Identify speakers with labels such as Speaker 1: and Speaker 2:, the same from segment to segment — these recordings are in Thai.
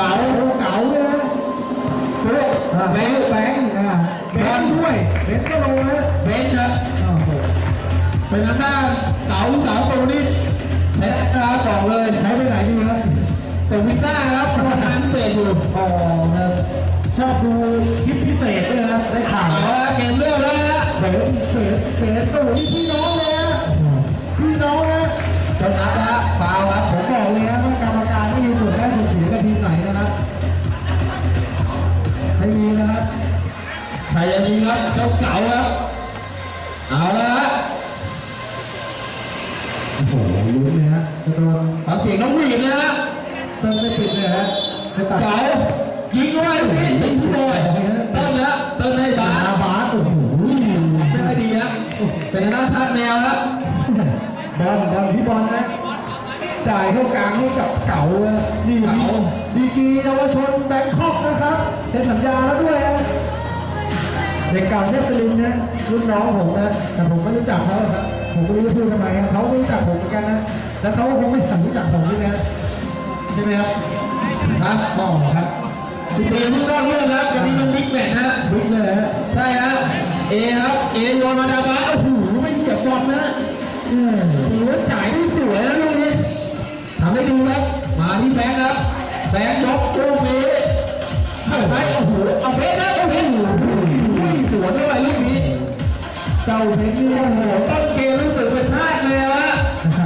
Speaker 1: เก๋า
Speaker 2: เก๋าเนี่ยนะ
Speaker 1: ด้วย
Speaker 2: อ่า
Speaker 1: แบ
Speaker 2: แบ
Speaker 1: ง
Speaker 2: ง
Speaker 1: ค์
Speaker 2: ค์แบงค์อ่าแบงค์ด้วยเบนซ์ก็ลงนะ
Speaker 1: เบนช์ครับ
Speaker 2: โอ้โห
Speaker 1: เป็นทางด้านเก๋าเก๋าตัวนี้ใช้ราคาต่อเลย
Speaker 2: ใช้ไปไหนดีครับ
Speaker 1: แต่วิต้าครับทำงานพิเศษอยู่
Speaker 2: อ๋อครับชอบดูคลิปพิเศษด้วยนะได้ข่าว
Speaker 1: เอาละเกมเริ่มแล้วนะ
Speaker 2: เบนซ์เบนซ์เบนซ์โอ้โหนี่พี่น้องเลยนะพี่น้องนะ
Speaker 1: จนอัพนะฟาวครับ
Speaker 2: ผมบอกเลยนะว่ากรรม ยิ
Speaker 1: งครับเจ้าเก๋าครับเอาละฮะ
Speaker 2: โอ้โหลุ้นเลยฮะจะโดน
Speaker 1: ฟังเสียงน้องหวีดนะฮะ
Speaker 2: เติมไม่ปิดเลยฮะจะตัด
Speaker 1: เก๋ายิงด้วยนี่ติดที่บอยเต้นแล้วเต้นให้บาส
Speaker 2: บาสโอ้โห
Speaker 1: ไม่ดีครับเป็นหน้าทัดแมวครับ
Speaker 2: บอลบอลพี่บอลนะจ่ายเข้ากลางให้กับเก๋านี่
Speaker 1: เก๋า
Speaker 2: ดีกีเยาวชนแบงคอกนะครับเซ็นสัญญาแล้วด้วยนะ เด็กเก่าเทพสลินนะรุ่นน้องผมนะ แต่ผมไม่รู้จักเขาครับผมไม่รู้จะพูดทำไมครับเขาไม่รู้จักผมเหมือนกันนะ แล้วเขาก็คงไม่สัรู้จักผมด้วยนะใช่ไหมครับ
Speaker 1: ครับ
Speaker 2: อ๋อครับ
Speaker 1: สิบปีทุกรอบเรื่องครับจะมีเป็นบิ๊กแมตช์นะ
Speaker 2: บิ๊กเลยฮะ
Speaker 1: ใช่ฮะเอครับเอโยนมาดาบาสโอ้โหไม่เหยียบบอลนะ
Speaker 2: เออ
Speaker 1: ถือว่าจ่ายได้สวยนะลูกนี้ทำได้ดูครับมาที่แบงค์ครับแบงค์ยกลูกนี้ให้ไปโอ้โหเอาเพชรนะ
Speaker 2: จ้าเพชรนี่โอ้โห
Speaker 1: ต้นเกมรู้สึกเป็นท่าเลยฮะ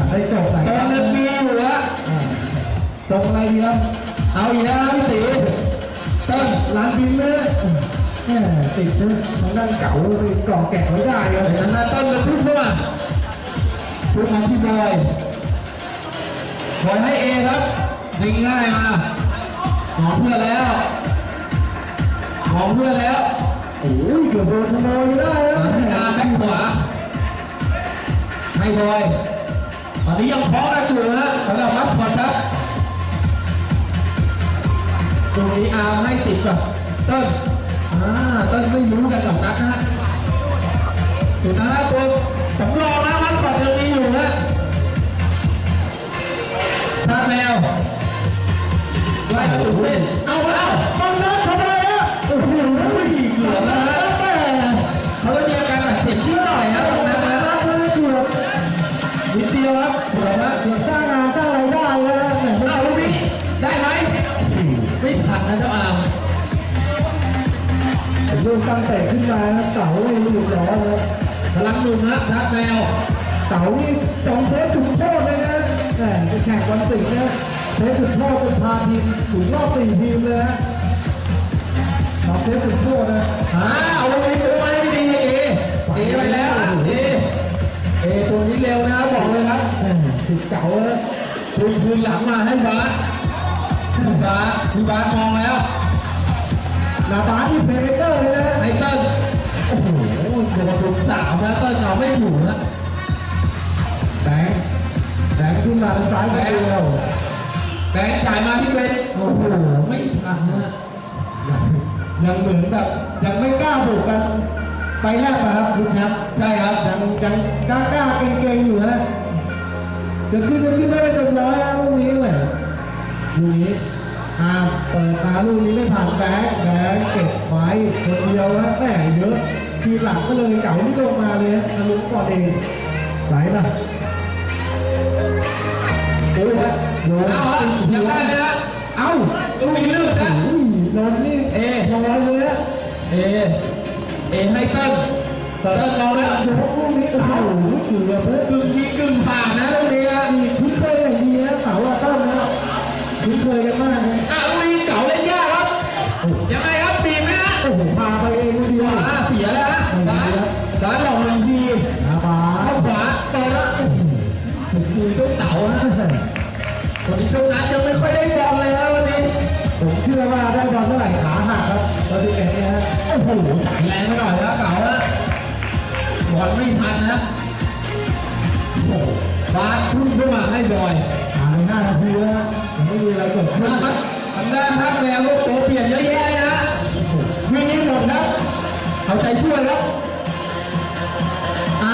Speaker 2: ได้จบหลาย
Speaker 1: ต
Speaker 2: ค
Speaker 1: อน
Speaker 2: รั้ง
Speaker 1: เดินปีอยู่ฮะ
Speaker 2: อ่าจบอะไรดีครับ
Speaker 1: เอาอีกแล้วครับพี่ตีต้น
Speaker 2: ร้านบินนะแหมติดนะทางด้านเก่าไปเกาะแกะไว้ได้ครับ
Speaker 1: เป็นหน้าต้นเลยพุ่งเข้ามาพุ่งมาที่บอยบอยให้เอครับยิงง่ายมาหอมเพื่อนแล้วหอมเพื่อนแล้ว
Speaker 2: โอ้ยเกือบโดนขโมยได้แล้ว
Speaker 1: มาที่อารแบ็คขวาให้บอยตอนนี้ยังเคาะกันอยู่นะสำหรับมัสคอตครับตรงนี้อาร์ให้ติดกับเต้นอ่าเต้นไม่รู้กันกับนัดนะฮะสุดท้ายตัวสำรองนะมัสคอตยังมีอยู่นะท่าดแมวไล่ประตูเล่นเอาแล้ว
Speaker 2: บังนัดทำอะไรอะโอ้โห
Speaker 1: เหลือแล้วนะ
Speaker 2: แม่
Speaker 1: เขาจะมีอาการบาดเจ็บนิดหน่อยนะตรงนั้นนะ
Speaker 2: รับเลยเกือบ
Speaker 1: นิดเดียวครับเหลือนะ
Speaker 2: เกือบสร้างงานสร้างรายได้แล้วนะแหมไม่
Speaker 1: เอา
Speaker 2: เอา
Speaker 1: ลูกนี้ได้ไหมไม่ทันนะเจ้าอาม
Speaker 2: ลูกตั้งแต่ขึ้นมาเสาไม่รู้อยู่แล้วนะ
Speaker 1: พลังหนุ่มนะทัดแมว
Speaker 2: เสานี่จองเทปจุดโทษเลยนะแหมไปแข่งวันสิงห์นะเทปจุดโทษเป็นพาทีมถึงรอบสี่ทีมเลยฮะ เทปจุดโทษนะ
Speaker 1: อ่าเอาลูกนี้ตัวให้ดีเอเอไปแล้วเอเอตัวนี้เร็วนะบอกเลยครับ
Speaker 2: ติดเก่าแล้ว
Speaker 1: คืนคืนหลังมาให้บาสพี่บาสพี่บาสมองแล้ว
Speaker 2: นาบาสนี่เพลย์เมเกอร์เลยนะ
Speaker 1: ไอ้เติ้ลโอ้โหโดนลุมสามนะเติ้ลเอาไม่อยู่นะ
Speaker 2: แบงค์แบงค์ขึ้นมาทางซ้ายไปเดียว
Speaker 1: แบงค์จ่ายมาที่เป็นโอ้โหไม่ทันนะ
Speaker 2: ยังเหมือนแบบยังไม่กล้าบุกกันไปแรกนะครับคุณแชมป์
Speaker 1: ใช่ครับ
Speaker 2: ยังยังกล้ากล้าเก่งๆอยู่นะจะขึ้นจะขึ้นได้ไม่เต็มร้อยนะลูกนี้เลยลูกนี้อ่าเปิดมาลูกนี้ไม่ผ่านแบงค์แบงค์เก็บไว้คนเดียวนะแม่เยอะทีหลังก็เลยเก่าที่ลงมาเลยนะทะลุก่อนเองไหลมาโอ้ยโดน
Speaker 1: เอาฮะยังได้ไหมฮะเอาลูกนี้ลื่นนะ
Speaker 2: อุ้ยโดนนี่
Speaker 1: เอ
Speaker 2: ลอยเลยนะ
Speaker 1: เอเอให้เติ้ลเติ้ลลองแล้ว
Speaker 2: โดนลูกนี้โอ้โหเกือบเลย
Speaker 1: กึ่งยิงกึ่งผ่านนะลูกนี้อะ
Speaker 2: นี่คุ้นเคยอย่างดีนะเสาอะต้นนะคุ้นเคยกันมากนะ
Speaker 1: ลูกนี้เก่าเล่นยากครับยังไงครับปีไหมฮะ
Speaker 2: โอ้โหพาไปเองคนเดียว
Speaker 1: อ่าเสียแล้วฮะซ้ายซ้ายหลอกหนึ่งที
Speaker 2: อาบา
Speaker 1: เข้าขวาเปิดแล้วโอ้โหถึงมือเจ้าเต๋าฮะวันนี้ช่วงนั้นยังไม่ค่อยได้บอลเลยนะวันนี้
Speaker 2: ผมเชื่อว่าได้บอลเท่าไหร่ขาหักครับตอนที่เอ็ดเนี่ยฮะ
Speaker 1: โอ้โหจ่ายแรงไปหน่อยนะเก่านะบอลไม่ทันนะโอ้โหบาสพุ่งขึ้นมาให้บอย
Speaker 2: ผ่านไปห้านาทีแล้วนะยังไม่มีอะไรเกิดขึ้น
Speaker 1: นะครับทางด้านทักแล้วลูกโตเปลี่ยนเยอะแยะนะวิ่งให้หมดครับเอาใจช่วยครับอ่า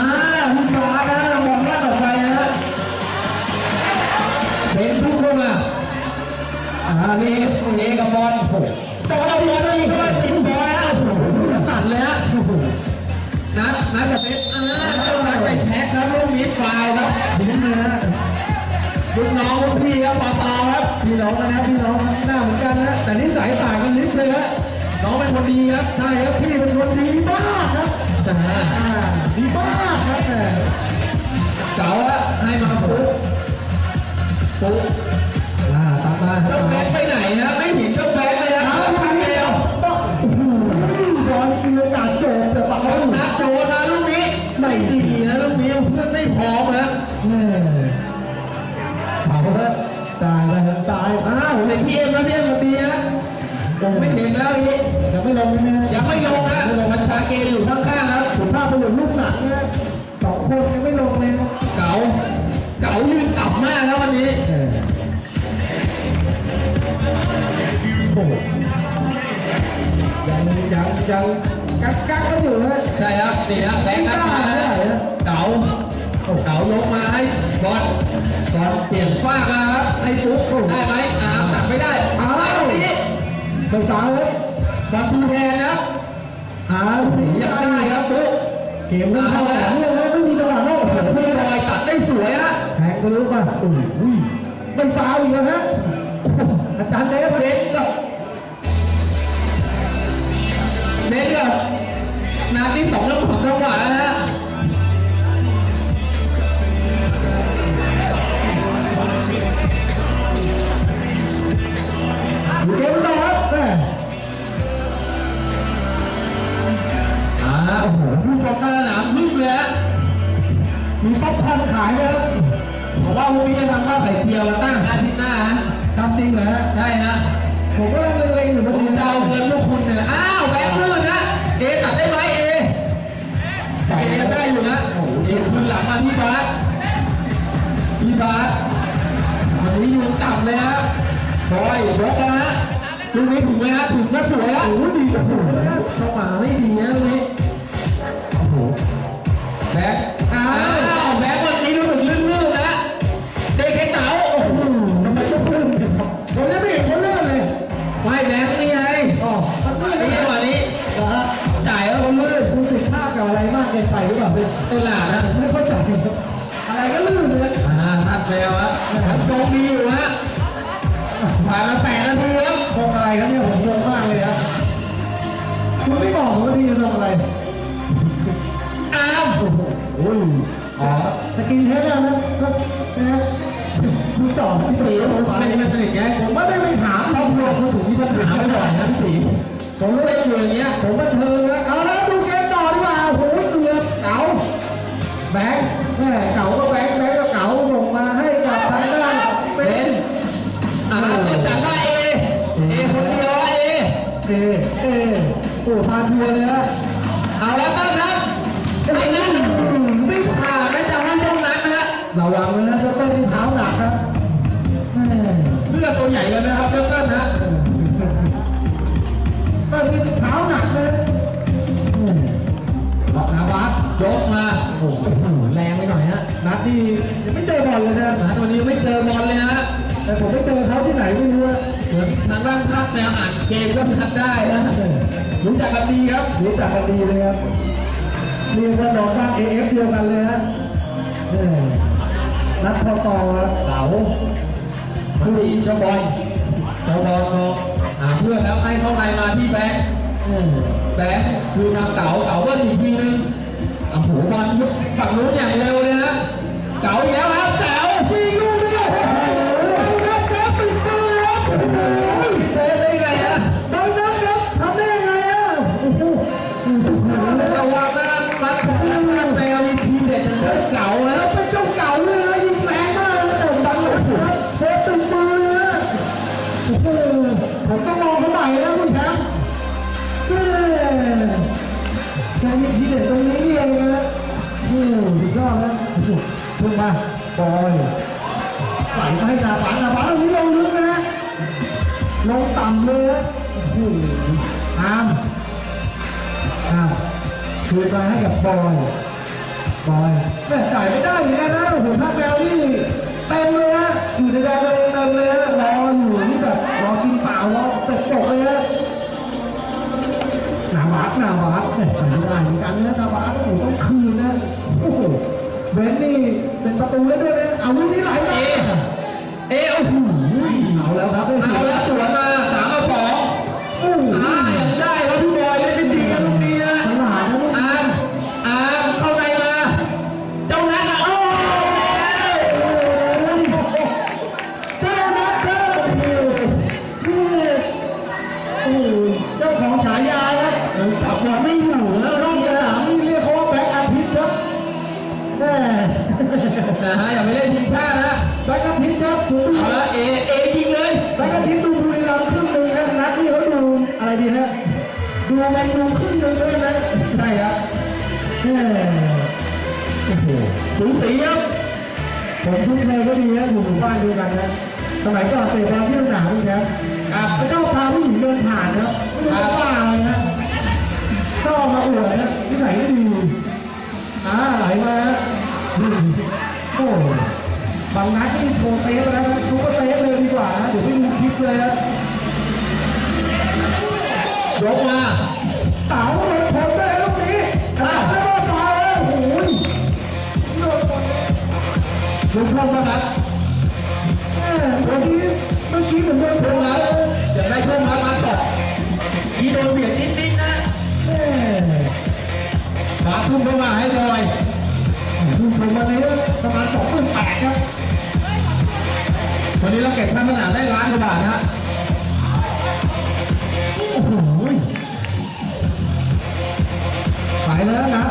Speaker 1: พี่ฟ้านะ อกไปนะเป็นพุ่งเข้ามา
Speaker 2: อ่า
Speaker 1: อันนี้เอกับบอลโอ้โหแต่ว่าบอลนี่ก็ติดบอลแล้วโอ้โหสั่นเลยฮะนัดนัดกับเซตอ่าเจ้านัดใจแท็กครับลูกนี้ฟาวล์ครับ
Speaker 2: นี่นะฮะ
Speaker 1: ลูกน้องพี่ครับปอตอครับ
Speaker 2: พี่น้องกันนะพี่น้องหน้าเหมือนกันนะแต่นิสัยต่างกันนิดเลยฮะ
Speaker 1: น้องเป็นคนดีครับ
Speaker 2: ใช่ครับพี่เป็นคนดีมากครับ
Speaker 1: อ่า
Speaker 2: ดีมากครับแต่
Speaker 1: เก๋าแล้วให้มาปุ๊บปุ๊บ เจ้าแบงค์ไปไหนนะไม่เห็นเจ้าแบงค์เลยนะ
Speaker 2: เอา
Speaker 1: เอา
Speaker 2: ทาง
Speaker 1: เดี
Speaker 2: เดี
Speaker 1: ย
Speaker 2: ยววบอลมีโอกาสโจมแต่บอล
Speaker 1: นัดโดนนะลูกนี้ไม่ดีนะลูกนี้เพื่อนไม่พร้อมนะ
Speaker 2: แม่ถามว่าตายไปครับตาย
Speaker 1: อ้าวเป็นพี่เอ็มนะพี่เอ็มมาดีนะผมไม่เห็นแล้วนี่
Speaker 2: ยังไม่ลงนะ
Speaker 1: ยังไม่ลงนะมันชาเกอยู่ข้างๆครับ
Speaker 2: ผมภาพไปหลุดลูกหนักนะสองคนยังไม่ลงเลยนะ
Speaker 1: เก๋าเก๋ายืนกลับมากแล้ววันนี้
Speaker 2: ยังยังยังกักกักก็อยู่นะ
Speaker 1: ใช่ครับนี่นะแบงค์นัดมาแล้วเก๋าเก๋ายกมาให้บอลบอลเปลี่ยนฟ้ากมาครับให้ปุ๊บได้ไหมอ้าวตัดไม่ได้อ้าวนี่
Speaker 2: ไปสาวครับ
Speaker 1: บอลทูแทนนะ
Speaker 2: อ้าว
Speaker 1: ยังได้ครับปุ๊บ
Speaker 2: เกมมันเข้าแต่เรื่องนะไม่มีจังหวะโลกโอ้โห
Speaker 1: พี่บอยตัดได้สวยฮะ
Speaker 2: แทงไปรู้ป่ะโอ้ยไม่ฟาวอีกแล้วฮะโอ้โหอาจารย์เดฟ
Speaker 1: เบน กับเบนกับนาที อ่าทัดแววฮะ
Speaker 2: ทัด
Speaker 1: โจมีอยู่ฮะผ่านมาแปดนาทีแล้ว
Speaker 2: ทงอะไรครับเนี่ยผมงงมากเลยครับคุณไม่บอกผมว่าพี่จะทำอะไร
Speaker 1: อ้าว
Speaker 2: โอ้โหอ้ยอ๋อสกินเฮดแล้วนะก็นะดูต่อพี่ตีผม
Speaker 1: ไม่
Speaker 2: ไม่
Speaker 1: ได้เป็นสนิทไง
Speaker 2: ผมไม่ได้ไปถามครอบครัวคุณถึงที่ปัญหา
Speaker 1: ถาม
Speaker 2: ไม่
Speaker 1: ไป
Speaker 2: ห
Speaker 1: ก่
Speaker 2: น่
Speaker 1: อ
Speaker 2: ย
Speaker 1: นะ
Speaker 2: พี่ตี
Speaker 1: สีผมไม่ได้อยู่อย่างเงี้ย
Speaker 2: ผมบันเทิงนะเอ แต่
Speaker 1: ผ
Speaker 2: มไม่เจอเขาที่ไหนไม่รู้อะ
Speaker 1: เหมือนทางด้านภาคแนวอ่านเกมก็ทัดได้นะรู้จักกันดีครับ
Speaker 2: รู้จักกันดีเลยครับเรียกว่าน้องตั้งเอฟเดียวกันเลยฮะแม่นัดพอต่อครับ
Speaker 1: เสาผู้ดีเจ้าบอลเจ้าบอลมองหาเพื่อนแล้วให้เข้าในมาที่แบงค์
Speaker 2: แม่
Speaker 1: แบงค์คือทางเก๋าเก๋าก็อีกทีนึงโอ้โหบอลยุบฝั่งนู้นอย่างเร็วเลยนะเก๋าอีกแล้วครับ เก๋าแล้ว
Speaker 2: เป็นเจ้าเก่าเลยนะยิงแรงมากเลยแต่ดังเลยเซฟติดมือเลยนะโอ้โหผมต้องมองเขาใหม่แล้วคุณแชมป์ใจดีเด็ดตรงนี้เองนะโอ้สุดยอดแล้วโอ้โหลงมาบอยใส่ไปห้นาฝันนาฝันตรงนี้ลงลึกนะลงต่ำเลยนะอ้ามอ้าวคืนมาให้กับบอย ไปแม่จ่ายไม่ได้เหมือนกันนะโอ้โหท่าแมวนี่เต็มเลยนะอยู่ในแดนเต็มเลยนะรออยู่นี่แบบรอกินเปล่ารอเตะจบเลยนะหนา
Speaker 1: วัดห
Speaker 2: นาวัด
Speaker 1: เนี่ยใส่ไม่ได้เหมือนกันนะ
Speaker 2: หนาวัดโอ้
Speaker 1: โหต้องคืนนะโอ้
Speaker 2: โหเบนนี่เป็นประตูแล้วด้วยนะเอาลูก
Speaker 1: นี้ไหลมาเอเอโอ้โหเอา
Speaker 2: แล้วครับเอาแล้วสวนมา ดูแมนยูครึ่งหนึ่งเลยนะ
Speaker 1: ใช่ครับ
Speaker 2: แม่โอ้โห
Speaker 1: สูสีครับ
Speaker 2: ผมคุ้นเคยก็ดีนะอยู่หมู่บ้านเดียวกันนะสมัยก่อนเตะบอลที่สนามนี่ครับ
Speaker 1: ครับ
Speaker 2: ไม่ชอบพาผู้หญิงเดินผ่านนะไม่รู้ว่าอะไรนะชอบมาอวดนะนิสัยไม่ดีอ่าไหลมาฮะโอ้บางนัดที่โชว์เตะแล้วนะซูเปอร์เตะเลยดีกว่านะเดี๋ยวไปดูคลิปเลยนะ
Speaker 1: ยกมา
Speaker 2: เต๋าโดนชนได้ลูกนี้อ้าวไม่ว่าตายแล้วหโดนชน
Speaker 1: ลูกพ่อมาครับ
Speaker 2: แม่เมื่อกี้เมื่อกี้เหมือนโดนช
Speaker 1: ช่วนง
Speaker 2: แล้ว
Speaker 1: อยากได้ช่วงรับมาตบยีโดนเบียดนิดๆนะขาทุ่มเข้ามาให้บอย
Speaker 2: ดูชมวันนี้ประมาณสองหมื่นแปดครับ
Speaker 1: วันนี้เราเก็บค่าสนามได้ล้านกว่าบาทนะฮะ
Speaker 2: โอ้โหไปแล้วนะ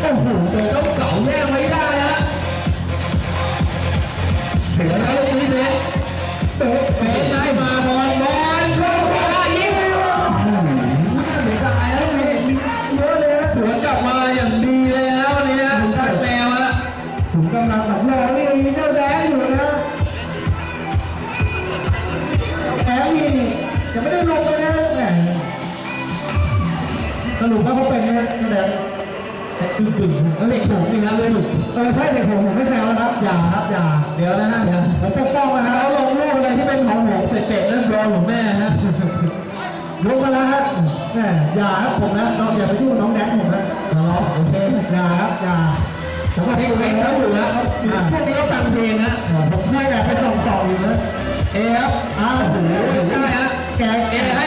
Speaker 1: โอ้โหเดินต้องเก่าแย่ไม่ได้ฮะเสือแล้วลูกนี้เบ๊ะเบสไห
Speaker 2: ม รุปว่าเขาเป็นไหมเจ้าแดง
Speaker 1: ตึงแล้วเด็กผมนี่นะเลยหลุด
Speaker 2: เออใช่แต่ผมผมไม่แซวนะครับอย่าครับอย่า
Speaker 1: เดี๋ยวนะฮะเดี๋ยว
Speaker 2: ผมปกป้องนะค
Speaker 1: แล้
Speaker 2: รับ
Speaker 1: วลงรูปอะไรที่เป็นของผมเป็ดๆนั่นรอผมแม่ฮะ
Speaker 2: ยกมาแล้วฮะแหมอย่าครับผมนะน้องอย่าไปยุ่งน้องแดงผมนะข
Speaker 1: อ๋องโอเค
Speaker 2: อย่าครับอย่าผมว่า
Speaker 1: เพล
Speaker 2: ที่
Speaker 1: งเพลงเขาอยู่นะพวกนี้เขาฟังเพลงนะ
Speaker 2: ผมให้แบบไปส่องต่อยู่นะ
Speaker 1: เอครับ
Speaker 2: อ้าวโอ้โห
Speaker 1: ได้ฮะ
Speaker 2: แก
Speaker 1: เอให้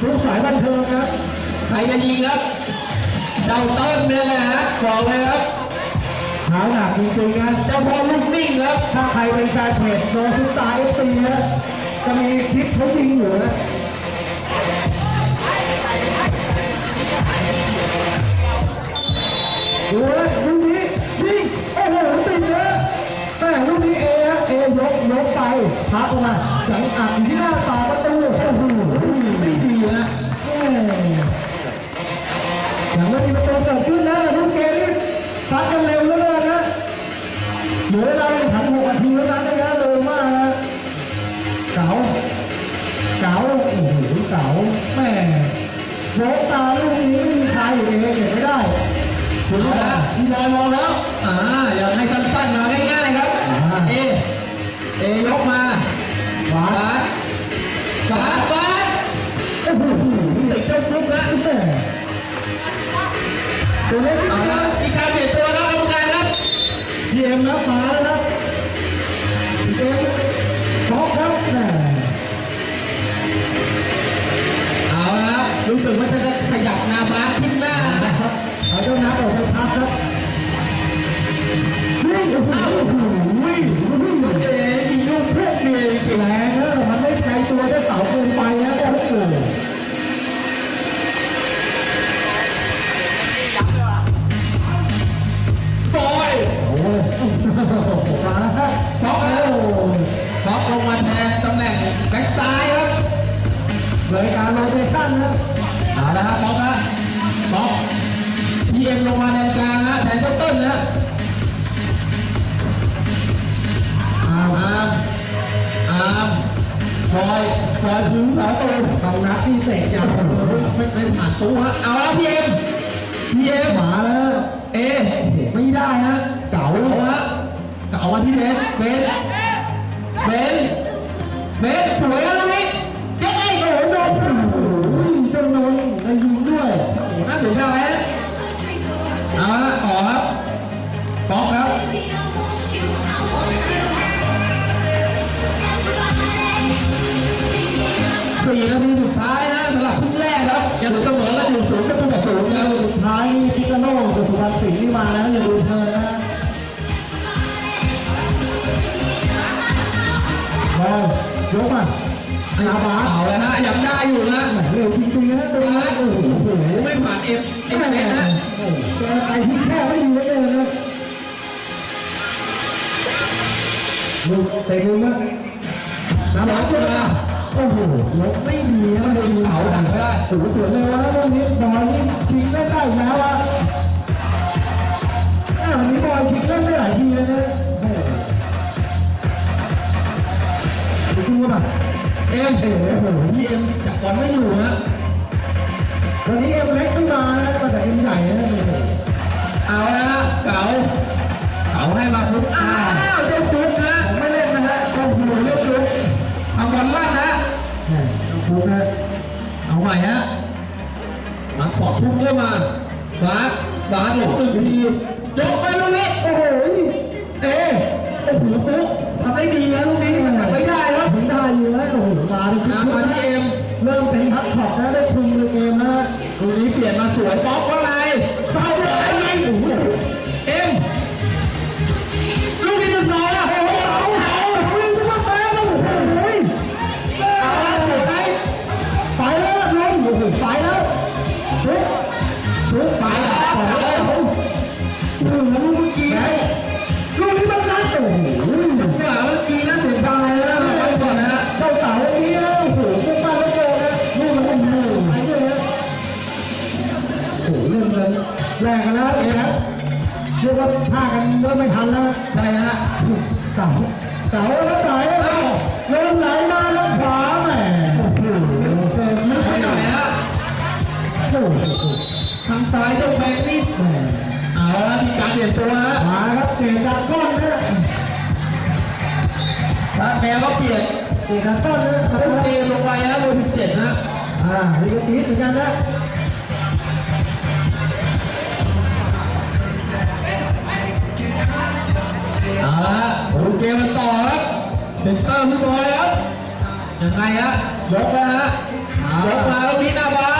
Speaker 1: ครับ
Speaker 2: ฟุ้งสายบันเทิงครับ
Speaker 1: ใครจะยิงครับเจ้าต้นเนี่ยแหละฮะบอกเลยครับ
Speaker 2: หาหนักจริงๆนะ
Speaker 1: เจ้าพ่อลูกนิ่งครับ
Speaker 2: ถ้าใครเป็นแฟนเพจโนซุตาเอฟซีนะจะมีคลิปเขายิงอยู่นะดูนะลูกนี้ยิงโอ้โหติดเลยแม่ลูกนี้เอฮะเอยกยกไปพักออกมาสังอัดอยู่ที่ ตัวเล็กเอาครับ
Speaker 1: ทีการเปลี่ยนตัวแล้วกรรมการครับ
Speaker 2: เยี่ยมนะฟ้าแล้วนะเกมช็อกครับแม่
Speaker 1: เอาละครับรู้สึกว่าจะขยับนาบาสขึ้นหน้านะ
Speaker 2: ครับเอาเจ้านักออกไปพักครับวิ่งโอ้โหวิ่งวิ่ง
Speaker 1: เอยิงลูกพวกเดียวจริง
Speaker 2: แรงนะมันไม่ไกลตัวได้เสาเกินไป
Speaker 1: ซ้ายครับ
Speaker 2: เลยการโรเตชั่นครับ
Speaker 1: เอาละครับบ็อกนะบ็อกพีเอ็มลงมาแนวกลางนะแทนต้นต้นนะ
Speaker 2: อาม
Speaker 1: อามอามคอยคอยถึงสาตู
Speaker 2: สองนัดที่เสกยาว
Speaker 1: ไม่ไม่ผ่านตู้ฮะเอาละพีเอ็มพีเอ็ม
Speaker 2: มาแล้ว
Speaker 1: เอไม่ได้ฮะ
Speaker 2: เก่าแล้ว
Speaker 1: ฮะเก่าวันที่เบสเบสเบส เบนสวยแล้วลูกนี้เจ๊ไอ้โอ้โหโดน
Speaker 2: อ้ยเจ้านนท์ได้ยิงด้วย
Speaker 1: โอ้โหน่าสนใจนะเอาละต่อครับป๊อกครับสี่นาทีสุดท้ายนะสำหรับครึ่งแรกครับยังเหลือเสมอกันอยู่ศูนย์ประตูต่อศูนย์นะ
Speaker 2: สุดท้ายพิกาโน่กับสุพรรณศรีมาแล้วอย่าดูเธอนะบอล ยกมาอาบาส
Speaker 1: เอาเลยฮะยังได้อยู่นะ
Speaker 2: แหมเร็วจริงๆนะตรงนี้โอ้โห
Speaker 1: โอ้โหไม่ผ่านเอ็มเอ็มเอ็มนะ
Speaker 2: โอ้โหแกไปที่แค่ไม่ดีแล้วเกินนะลูกเตะมุมนะ
Speaker 1: น้ำร้อนขึ้นมา
Speaker 2: โอ้โหยกไม่ดีนะโดน
Speaker 1: เผาดังไม่ได้
Speaker 2: โอ้โหสวยเลยนะตรงนี้บอลนี่ชิงเล่นได้อีกแล้วอะอ้าววันนี้บอลชิงเล่นได้หลายทีเลยนะ
Speaker 1: เอ็มจับบอลไม่อยู่นะ
Speaker 2: วันนี้เอ็มเล็กขึ้นมานะแต่เอ็มใหญ่นะโอ้โห
Speaker 1: เอาละฮะเก๋าเก๋าให้มาปุ๊บอ้าวเจ้าฟุกนะไม่เล่นนะฮะโอ้โหเจ้าฟุกทำบอลลั่นนะ
Speaker 2: แหม่ต้องพูดนะ
Speaker 1: เอาใหม่ฮะมาขอดพุ่งเข้ามาบาสบาสหลบหนึ่งทียกไปลูกนี้
Speaker 2: โอ้โหเอ๊ะ
Speaker 1: โอ้โหฟุกทำได้ดีนะลูกนี้มันทำไม่ได้แล้ว
Speaker 2: ถึงได้อยู่นะโอ้โหมาดิ
Speaker 1: อะมาที่เอ็ม
Speaker 2: เริ่มเป็นฮักช็อตแล้วได้คุมเกมนะ
Speaker 1: ลูกนี้เปลี่ยนมาสวยป๊อ
Speaker 2: ป ทาง
Speaker 1: ซ้ายเจ้าแบงนี่
Speaker 2: แหม
Speaker 1: เอาละมีการเปลี่ยนตัวฮะ
Speaker 2: มาครับเตะจากก้อนนะ
Speaker 1: ถ้าแพ้ก็เปลี่ยน
Speaker 2: เตะจากก้อนนะครั
Speaker 1: เล่น
Speaker 2: บ
Speaker 1: เอลงไปฮะเบอร์สิบเจ็ดนะ
Speaker 2: อ่าลิกตีเหมือนกันนะ
Speaker 1: เอาละดูเกมมันต่อครับเซนเตอร์พี่บอยครับยังไงฮะยกแล้วฮะยกมาแล้วนี่หน้าบ้าน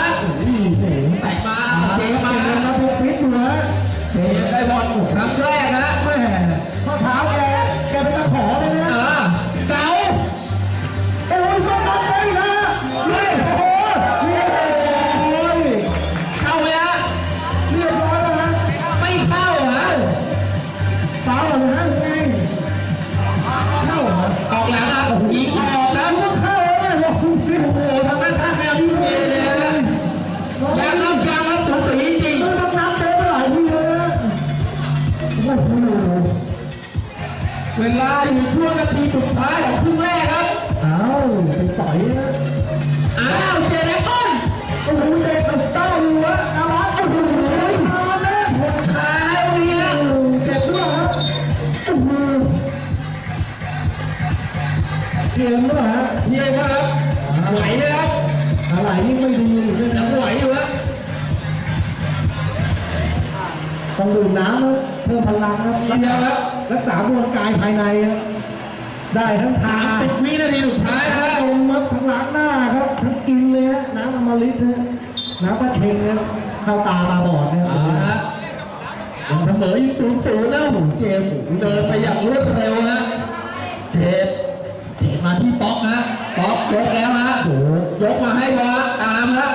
Speaker 1: ครั
Speaker 2: บ
Speaker 1: ทีเดียว
Speaker 2: ครับ
Speaker 1: รั
Speaker 2: กษามวลกายภายในครับได้ทั้งทา
Speaker 1: สิบวินาทีสุดท้ายนะ
Speaker 2: ทั้งมครับทั้งล้างหน้าครับ ทั้งกินเลยฮะน้ำอมฤตนะน้ำปลาเชงนะเข้าตาตาบอดเนี่ย
Speaker 1: เอาละฮะยังเสมออยู่ศูนย์ศูนย์นะหมุนเกมเดินไปอย่างรวดเร็วนะเจ็ดเตะมาที่ป๊อกนะป๊อกยกแล้วนะ
Speaker 2: โอ้
Speaker 1: ยกมาให้บาสตามนะ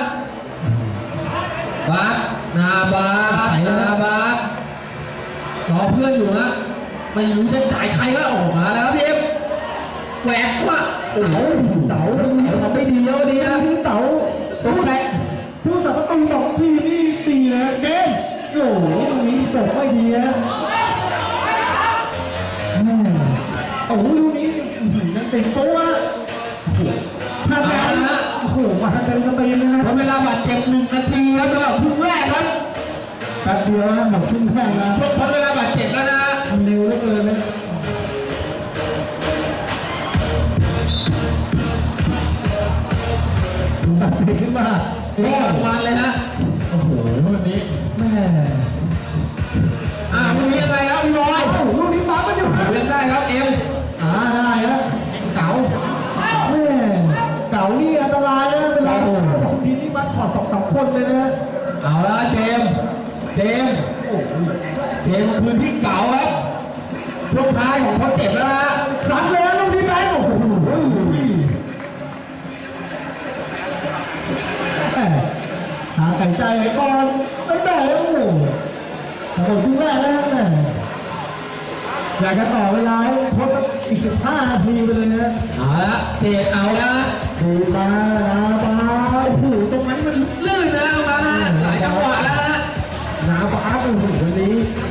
Speaker 1: บาสนาบาสนาบา พื่อนอยู่นะไม่รู้จะจ่ายใครก็ออกมาแล้วพี่เอฟแหวกว่า
Speaker 2: เต๋าเต๋า
Speaker 1: เต๋าทำได้ดีแล้วดีนะ
Speaker 2: นี่เต๋า
Speaker 1: ตัวแรก
Speaker 2: ผู้สับประตูสองทีนี่ตีนะเกมโอ้โหตรงนี้จบไม่ดีนะอืมโอ้โหลูกนี้อื้อหือนักเตะโป๊ะถ้าแพ้นะโอ้โหมาเต็มสตรีมนะ
Speaker 1: ทำเวลาบาดเจ็บหนึ่งนาทีครับสำหรับครึ่งแรกครับ
Speaker 2: แครับเดียวนะหมดครึ่งแข้งนะ
Speaker 1: ชกพ้นเวลาบาดเจ็บแล้วนะ
Speaker 2: เร็วเหลือเกินนะตัดเตะขึ้นมา
Speaker 1: เรียกรางวัลเลยนะ
Speaker 2: โอ้โหวันนี้แม่
Speaker 1: อ่าวันนี้อะไรครัอีบอย
Speaker 2: ลูกนี้มาไม่ได้
Speaker 1: เล่นได้ครับเอ็ม
Speaker 2: อ่าได้แล้
Speaker 1: เก๋า
Speaker 2: แม่เก๋านี่อันตรายนะเวลาของทีมนี่มาถอดสองสามคนเลยนะ
Speaker 1: เอาละเจมส์ เจมส์
Speaker 2: โอ้โห
Speaker 1: เจมส์คืนที่เก๋าครับช่วงท้ายของเขาเจ็บแล้วนะ
Speaker 2: สันเลยนะลูกนี้แบงค์โอ้โหแม่หาไก่ใจไว้ก่อนตั้งแต่โอ้โหโอ้โหทีแรกนะแม่อยากจะต่อเวลาให้ทดอีกสิบห้านาทีไปเลยนะ
Speaker 1: เอาละเตะเอาแล้วนะ
Speaker 2: ดูมาลามา 拿八 bắn 里